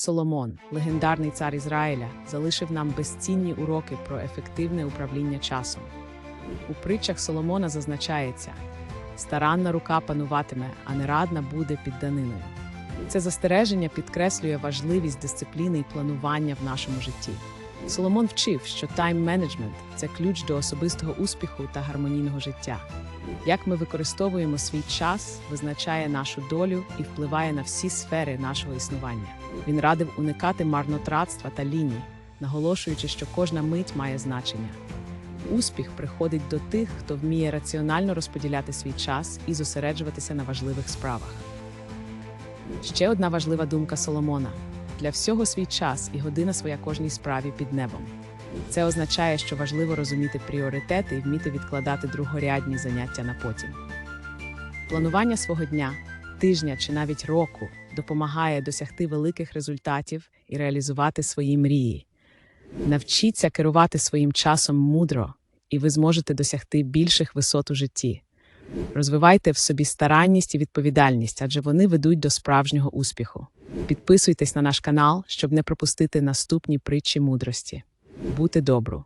Соломон, легендарний цар Ізраїля, залишив нам безцінні уроки про ефективне управління часом. У притчах Соломона зазначається: старанна рука пануватиме, а нерадна буде підданиною. Це застереження підкреслює важливість дисципліни і планування в нашому житті. Соломон вчив, що тайм-менеджмент це ключ до особистого успіху та гармонійного життя. Як ми використовуємо свій час, визначає нашу долю і впливає на всі сфери нашого існування. Він радив уникати марнотратства та лінії, наголошуючи, що кожна мить має значення. Успіх приходить до тих, хто вміє раціонально розподіляти свій час і зосереджуватися на важливих справах. Ще одна важлива думка Соломона: для всього свій час і година своя кожній справі під небом. Це означає, що важливо розуміти пріоритети і вміти відкладати другорядні заняття на потім. Планування свого дня, тижня чи навіть року допомагає досягти великих результатів і реалізувати свої мрії. Навчіться керувати своїм часом мудро, і ви зможете досягти більших висот у житті. Розвивайте в собі старанність і відповідальність, адже вони ведуть до справжнього успіху. Підписуйтесь на наш канал, щоб не пропустити наступні притчі мудрості. Бути добру!